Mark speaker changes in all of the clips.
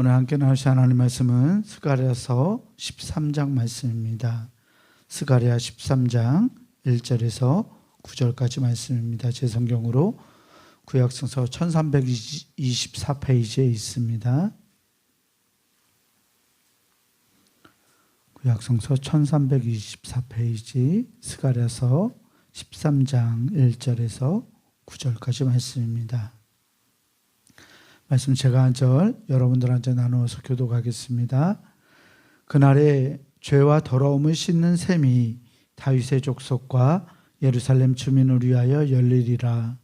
Speaker 1: 오늘 함께 나누실 하나님 말씀은 스가랴서 13장 말씀입니다. 스가랴 13장 1절에서 9절까지 말씀입니다. 제 성경으로 구약성서 1324페이지에 있습니다. 구약성서 1324페이지 스가랴서 13장 1절에서 9절까지 말씀입니다. 말씀 제가 한 절 여러분들한테 나누어서 교독하겠습니다. 그날에 죄와 더러움을 씻는 셈이 다윗의 족속과 예루살렘 주민을 위하여 열리리라.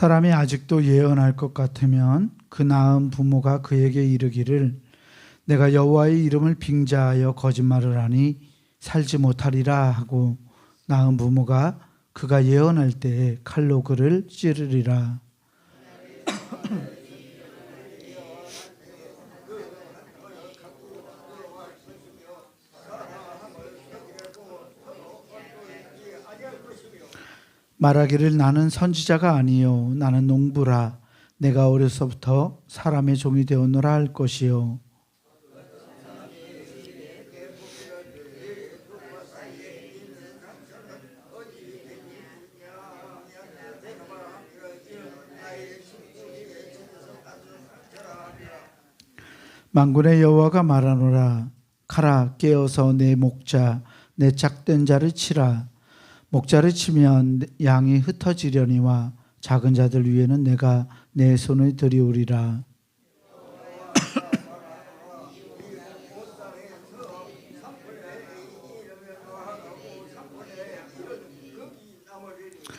Speaker 1: 사람이 아직도 예언할 것 같으면 그 낳은 부모가 그에게 이르기를 내가 여호와의 이름을 빙자하여 거짓말을 하니 살지 못하리라 하고 낳은 부모가 그가 예언할 때에 칼로 그를 찌르리라. 말하기를 나는 선지자가 아니요 나는 농부라. 내가 어려서부터 사람의 종이 되었노라 할 것이요. 만군의 여호와가 말하노라. 가라 깨어서 내 목자 내 짝된 자를 치라 목자를 치면 양이 흩어지려니와 작은 자들 위에는 내가 내 손을 들이우리라.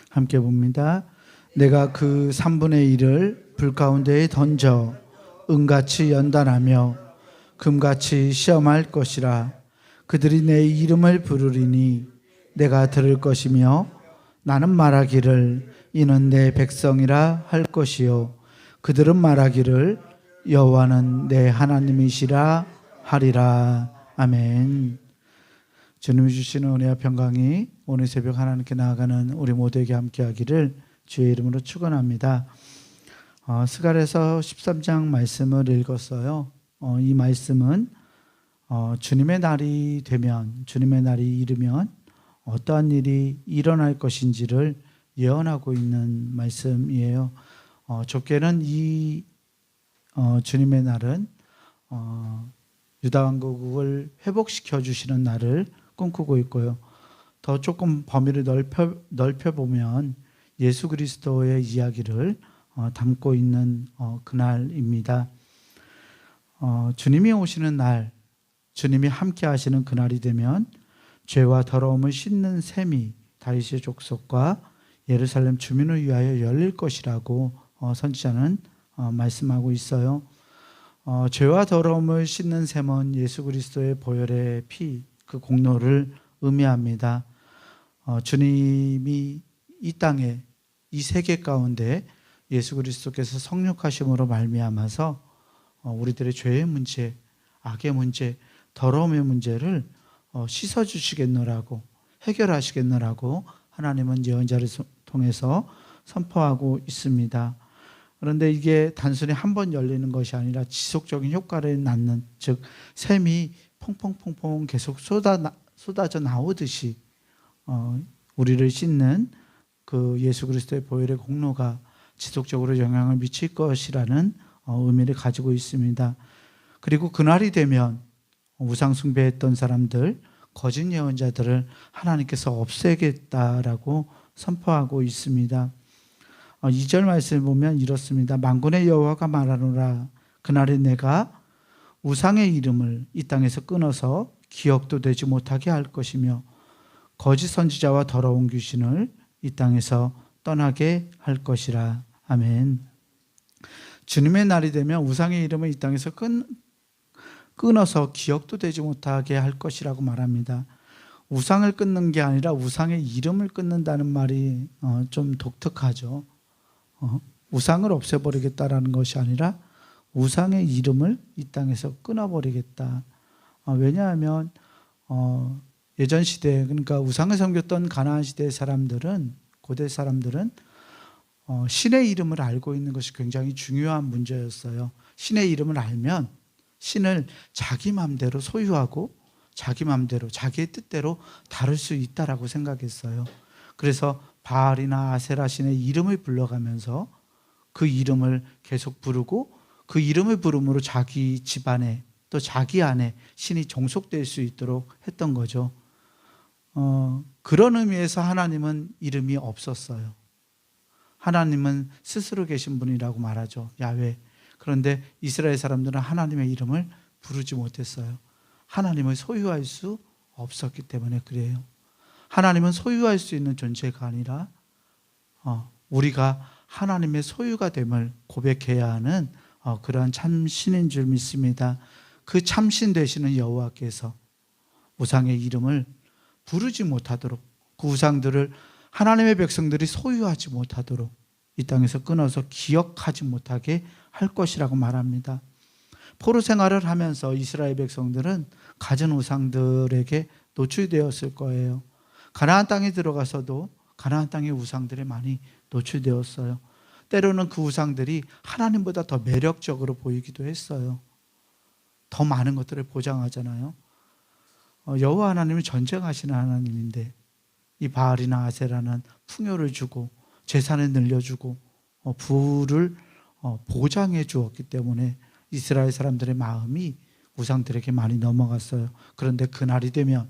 Speaker 1: 함께 봅니다. 내가 그 3분의 1을 불 가운데에 던져 은같이 연단하며 금같이 시험할 것이라. 그들이 내 이름을 부르리니 내가 들을 것이며 나는 말하기를 이는 내 백성이라 할 것이요 그들은 말하기를 여호와는 내 하나님이시라 하리라 아멘. 주님이 주시는 은혜와 평강이 오늘 새벽 하나님께 나아가는 우리 모두에게 함께하기를 주의 이름으로 축원합니다. 어, 스갈에서 13장 말씀을 읽었어요. 어, 이 말씀은 어, 주님의 날이 되면 주님의 날이 이르면 어떠한 일이 일어날 것인지를 예언하고 있는 말씀이에요. 어, 좁게는 이 어, 주님의 날은 어, 유다 왕국을 회복시켜 주시는 날을 꿈꾸고 있고요. 더 조금 범위를 넓혀 넓혀 보면 예수 그리스도의 이야기를 어, 담고 있는 어, 그날입니다. 어, 주님이 오시는 날, 주님이 함께 하시는 그날이 되면 죄와 더러움을 씻는 셈이 다윗의 족속과 예루살렘 주민을 위하여 열릴 것이라고 어, 선지자는 어, 말씀하고 있어요. 어, 죄와 더러움을 씻는 셈은 예수 그리스도의 보혈의 피, 그 공로를 의미합니다. 어, 주님이 이 땅에 이 세계 가운데 예수 그리스도께서 성육하심으로 말미암아서 어, 우리들의 죄의 문제, 악의 문제, 더러움의 문제를 어, 씻어 주시겠노라고 해결하시겠노라고 하나님은 예언자를 통해서 선포하고 있습니다. 그런데 이게 단순히 한 번 열리는 것이 아니라 지속적인 효과를 낳는 즉 샘이 퐁퐁퐁퐁 계속 쏟아 쏟아져 나오듯이 어, 우리를 씻는 그 예수 그리스도의 보혈의 공로가 지속적으로 영향을 미칠 것이라는 어, 의미를 가지고 있습니다. 그리고 그날이 되면 우상 숭배했던 사람들, 거짓 예언자들을 하나님께서 없애겠다라고 선포하고 있습니다. 2절 말씀을 보면 이렇습니다. 만군의 여호와가 말하노라 그날에 내가 우상의 이름을 이 땅에서 끊어서 기억도 되지 못하게 할 것이며 거짓 선지자와 더러운 귀신을 이 땅에서 떠나게 할 것이라. 아멘. 주님의 날이 되면 우상의 이름을 이 땅에서 끊, 끊어서 기억도 되지 못하게 할 것이라고 말합니다. 우상을 끊는 게 아니라 우상의 이름을 끊는다는 말이 어, 좀 독특하죠. 어, 우상을 없애버리겠다라는 것이 아니라 우상의 이름을 이 땅에서 끊어버리겠다. 어, 왜냐하면 어, 예전 시대 그러니까 우상을 섬겼던 가나안 시대의 사람들은 고대 사람들은 어, 신의 이름을 알고 있는 것이 굉장히 중요한 문제였어요. 신의 이름을 알면 신을 자기 마음대로 소유하고 자기 마음대로 자기의 뜻대로 다룰 수 있다라고 생각했어요. 그래서 바알이나 아세라 신의 이름을 불러가면서 그 이름을 계속 부르고 그 이름을 부름으로 자기 집안에 또 자기 안에 신이 종속될 수 있도록 했던 거죠. 어, 그런 의미에서 하나님은 이름이 없었어요. 하나님은 스스로 계신 분이라고 말하죠. 야외. 그런데 이스라엘 사람들은 하나님의 이름을 부르지 못했어요. 하나님을 소유할 수 없었기 때문에 그래요. 하나님은 소유할 수 있는 존재가 아니라 어, 우리가 하나님의 소유가 됨을 고백해야 하는 어, 그러한 참신인 줄 믿습니다. 그 참신 되시는 여호와께서 우상의 이름을 부르지 못하도록 그 우상들을 하나님의 백성들이 소유하지 못하도록 이 땅에서 끊어서 기억하지 못하게 할 것이라고 말합니다. 포로 생활을 하면서 이스라엘 백성들은 가진 우상들에게 노출되었을 거예요. 가나안 땅에 들어가서도 가나안 땅의 우상들에 많이 노출되었어요. 때로는 그 우상들이 하나님보다 더 매력적으로 보이기도 했어요. 더 많은 것들을 보장하잖아요. 어, 여호와 하나님은 전쟁하시는 하나님인데 이 바알이나 아세라는 풍요를 주고 재산을 늘려주고 어, 부를 어, 보장해 주었기 때문에 이스라엘 사람들의 마음이 우상들에게 많이 넘어갔어요. 그런데 그날이 되면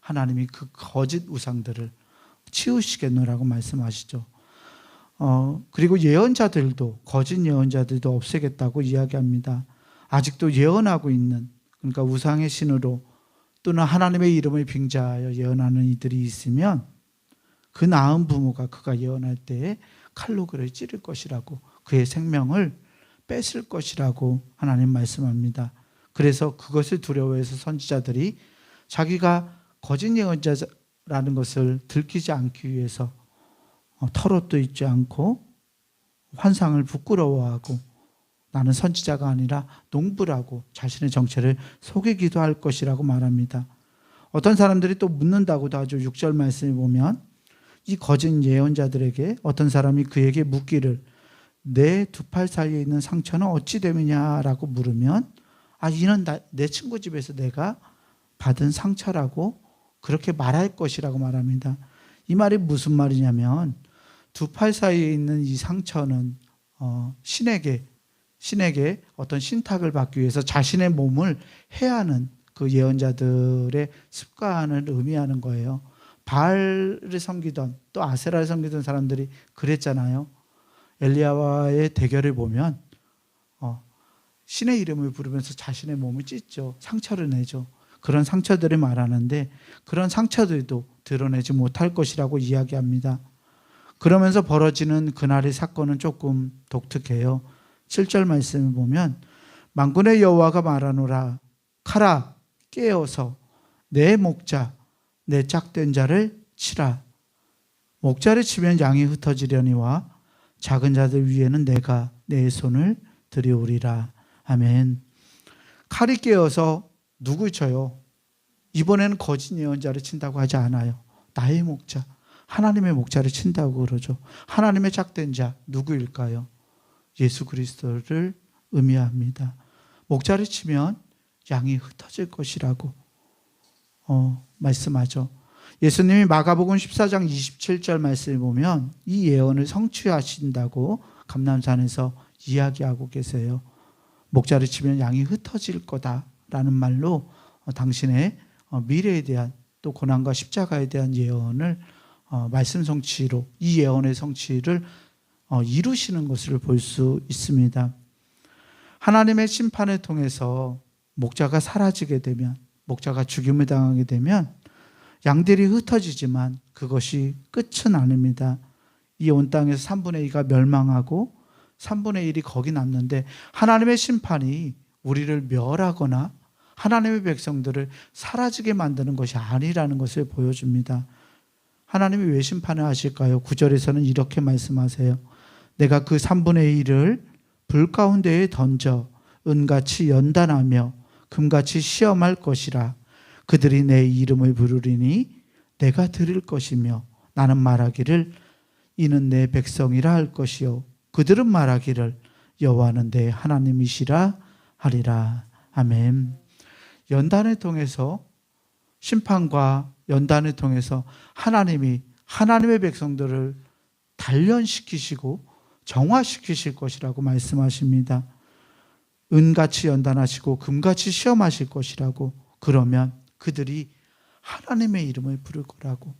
Speaker 1: 하나님이 그 거짓 우상들을 치우시겠노라고 말씀하시죠. 어, 그리고 예언자들도 거짓 예언자들도 없애겠다고 이야기합니다. 아직도 예언하고 있는 그러니까 우상의 신으로 또는 하나님의 이름을 빙자하여 예언하는 이들이 있으면 그 낳은 부모가 그가 예언할 때에 칼로 그를 찌를 것이라고 그의 생명을 뺏을 것이라고 하나님 말씀합니다. 그래서 그것을 두려워해서 선지자들이 자기가 거짓 예언자라는 것을 들키지 않기 위해서 어, 털옷도 입지 않고 환상을 부끄러워하고 나는 선지자가 아니라 농부라고 자신의 정체를 속이기도 할 것이라고 말합니다. 어떤 사람들이 또 묻는다고도 하죠. 6절 말씀에 보면 이 거짓 예언자들에게 어떤 사람이 그에게 묻기를 내 두 팔 사이에 있는 상처는 어찌 됨이냐라고 물으면 아 이는 나, 내 친구 집에서 내가 받은 상처라고 그렇게 말할 것이라고 말합니다. 이 말이 무슨 말이냐면 두 팔 사이에 있는 이 상처는 어, 신에게 신에게 어떤 신탁을 받기 위해서 자신의 몸을 해하는 그 예언자들의 습관을 의미하는 거예요. 바알을 섬기던 또 아세라를 섬기던 사람들이 그랬잖아요. 엘리야와의 대결을 보면 어, 신의 이름을 부르면서 자신의 몸을 찢죠. 상처를 내죠. 그런 상처들을 말하는데 그런 상처들도 드러내지 못할 것이라고 이야기합니다. 그러면서 벌어지는 그날의 사건은 조금 독특해요. 7절 말씀을 보면 만군의 여호와가 말하노라 카라 깨어서 내 목자 내 짝된 자를 치라 목자를 치면 양이 흩어지려니와 작은 자들 위에는 내가 내 손을 들이오리라 아멘 칼이 깨어서 누굴 쳐요? 이번에는 거짓 예언자를 친다고 하지 않아요 나의 목자 하나님의 목자를 친다고 그러죠 하나님의 짝된 자 누구일까요? 예수 그리스도를 의미합니다. 목자를 치면 양이 흩어질 것이라고 어, 말씀하죠. 예수님이 마가복음 14장 27절 말씀을 보면 이 예언을 성취하신다고 감남산에서 이야기하고 계세요. 목자를 치면 양이 흩어질 거다라는 말로 어, 당신의 어, 미래에 대한 또 고난과 십자가에 대한 예언을 어, 말씀 성취로 이 예언의 성취를 어, 이루시는 것을 볼 수 있습니다. 하나님의 심판을 통해서 목자가 사라지게 되면, 목자가 죽임을 당하게 되면 양들이 흩어지지만 그것이 끝은 아닙니다. 이 온 땅에서 3분의 2가 멸망하고 3분의 1이 거기 남는데 하나님의 심판이 우리를 멸하거나 하나님의 백성들을 사라지게 만드는 것이 아니라는 것을 보여줍니다. 하나님이 왜 심판을 하실까요? 9절에서는 이렇게 말씀하세요. 내가 그 3분의 1을 불 가운데에 던져 은같이 연단하며 금같이 시험할 것이라 그들이 내 이름을 부르리니 내가 들을 것이며 나는 말하기를 이는 내 백성이라 할 것이요. 그들은 말하기를 여호와는 내 하나님이시라 하리라. 아멘. 연단을 통해서 심판과 연단을 통해서 하나님이 하나님의 백성들을 단련시키시고 정화시키실 것이라고 말씀하십니다. 은같이 연단하시고 금같이 시험하실 것이라고 그러면 그들이 하나님의 이름을 부를 거라고.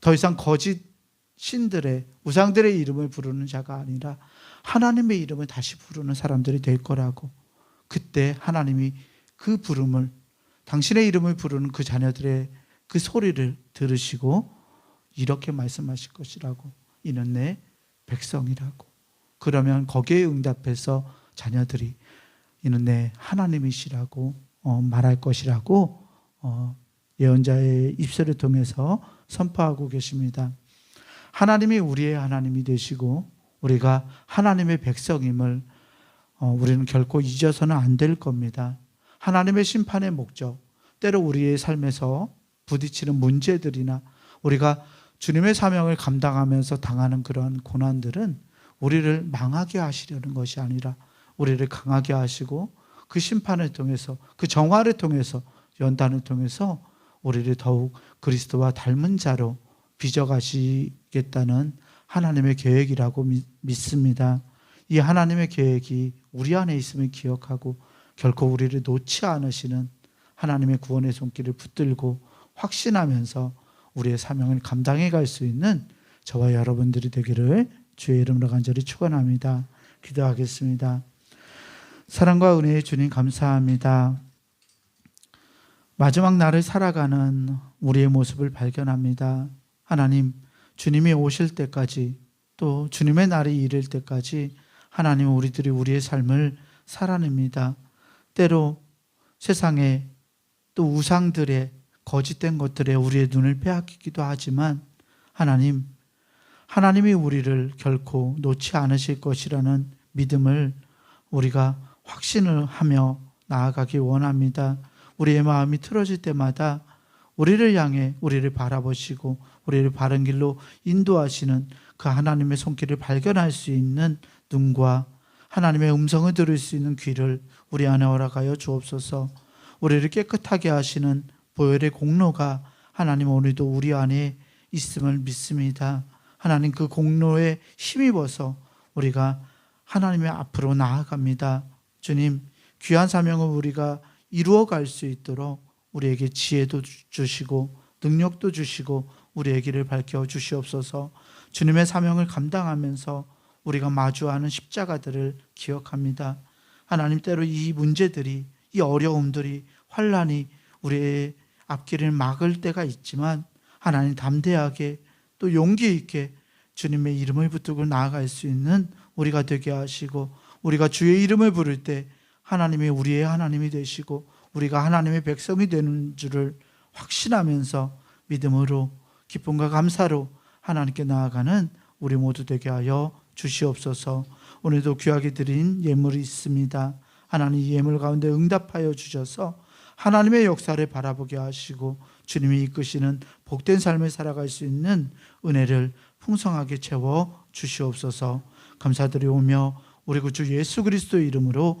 Speaker 1: 더 이상 거짓 신들의 우상들의 이름을 부르는 자가 아니라 하나님의 이름을 다시 부르는 사람들이 될 거라고. 그때 하나님이 그 부름을 당신의 이름을 부르는 그 자녀들의 그 소리를 들으시고 이렇게 말씀하실 것이라고. 이는 내 백성이라고. 그러면 거기에 응답해서 자녀들이 이는 내 하나님이시라고 어, 말할 것이라고 어, 예언자의 입술을 통해서 선포하고 계십니다. 하나님이 우리의 하나님이 되시고 우리가 하나님의 백성임을 어, 우리는 결코 잊어서는 안 될 겁니다. 하나님의 심판의 목적, 때로 우리의 삶에서 부딪히는 문제들이나 우리가 주님의 사명을 감당하면서 당하는 그런 고난들은 우리를 망하게 하시려는 것이 아니라 우리를 강하게 하시고 그 심판을 통해서 그 정화를 통해서 연단을 통해서 우리를 더욱 그리스도와 닮은 자로 빚어가시겠다는 하나님의 계획이라고 믿- 믿습니다. 이 하나님의 계획이 우리 안에 있음을 기억하고 결코 우리를 놓지 않으시는 하나님의 구원의 손길을 붙들고 확신하면서 우리의 사명을 감당해 갈 수 있는 저와 여러분들이 되기를 주의 이름으로 간절히 축원합니다. 기도하겠습니다. 사랑과 은혜의 주님 감사합니다. 마지막 날을 살아가는 우리의 모습을 발견합니다. 하나님, 주님이 오실 때까지 또 주님의 날이 이를 때까지 하나님 우리들이 우리의 삶을 살아냅니다. 때로 세상에 또 우상들의 거짓된 것들에 우리의 눈을 빼앗기기도 하지만 하나님, 하나님이 우리를 결코 놓지 않으실 것이라는 믿음을 우리가 확신을 하며 나아가기 원합니다. 우리의 마음이 틀어질 때마다 우리를 향해 우리를 바라보시고 우리를 바른 길로 인도하시는 그 하나님의 손길을 발견할 수 있는 눈과 하나님의 음성을 들을 수 있는 귀를 우리 안에 허락하여 주옵소서. 우리를 깨끗하게 하시는 보혈의 공로가 하나님 오늘도 우리 안에 있음을 믿습니다. 하나님 그 공로에 힘입어서 우리가 하나님의 앞으로 나아갑니다. 주님, 귀한 사명을 우리가 이루어 갈 수 있도록 우리에게 지혜도 주- 주시고 능력도 주시고 우리의 길을 밝혀 주시옵소서. 주님의 사명을 감당하면서 우리가 마주하는 십자가들을 기억합니다. 하나님 때로 이 문제들이 이 어려움들이 환란이 우리의 앞길을 막을 때가 있지만 하나님 담대하게 또 용기 있게 주님의 이름을 붙들고 나아갈 수 있는 우리가 되게 하시고 우리가 주의 이름을 부를 때 하나님이 우리의 하나님이 되시고 우리가 하나님의 백성이 되는 줄을 확신하면서 믿음으로 기쁨과 감사로 하나님께 나아가는 우리 모두 되게 하여 주시옵소서. 오늘도 귀하게 드린 예물이 있습니다. 하나님 이 예물 가운데 응답하여 주셔서 하나님의 역사를 바라보게 하시고 주님이 이끄시는 복된 삶을 살아갈 수 있는 은혜를 풍성하게 채워 주시옵소서. 감사드리오며 우리 구주 예수 그리스도 이름으로